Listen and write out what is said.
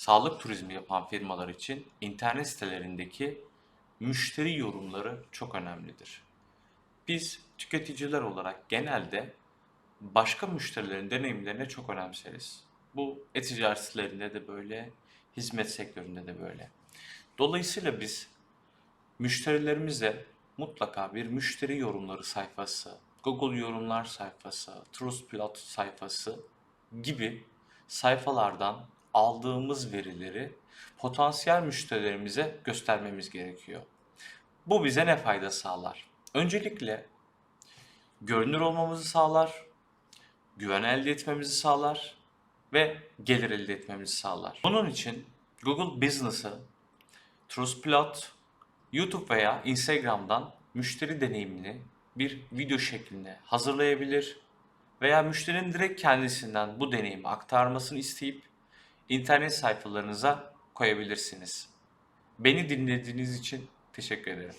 sağlık turizmi yapan firmalar için internet sitelerindeki müşteri yorumları çok önemlidir. Biz tüketiciler olarak genelde başka müşterilerin deneyimlerine çok önemseriz. Bu e-ticaret sitelerinde de böyle, hizmet sektöründe de böyle. Dolayısıyla biz müşterilerimize mutlaka bir müşteri yorumları sayfası, Google yorumlar sayfası, Trustpilot sayfası gibi sayfalardan aldığımız verileri potansiyel müşterilerimize göstermemiz gerekiyor. Bu bize ne fayda sağlar? Öncelikle görünür olmamızı sağlar, güven elde etmemizi sağlar ve gelir elde etmemizi sağlar. Bunun için Google Business'ı Trustpilot, YouTube veya Instagram'dan müşteri deneyimini bir video şeklinde hazırlayabilir veya müşterinin direkt kendisinden bu deneyimi aktarmasını isteyip internet sayfalarınıza koyabilirsiniz. Beni dinlediğiniz için teşekkür ederim.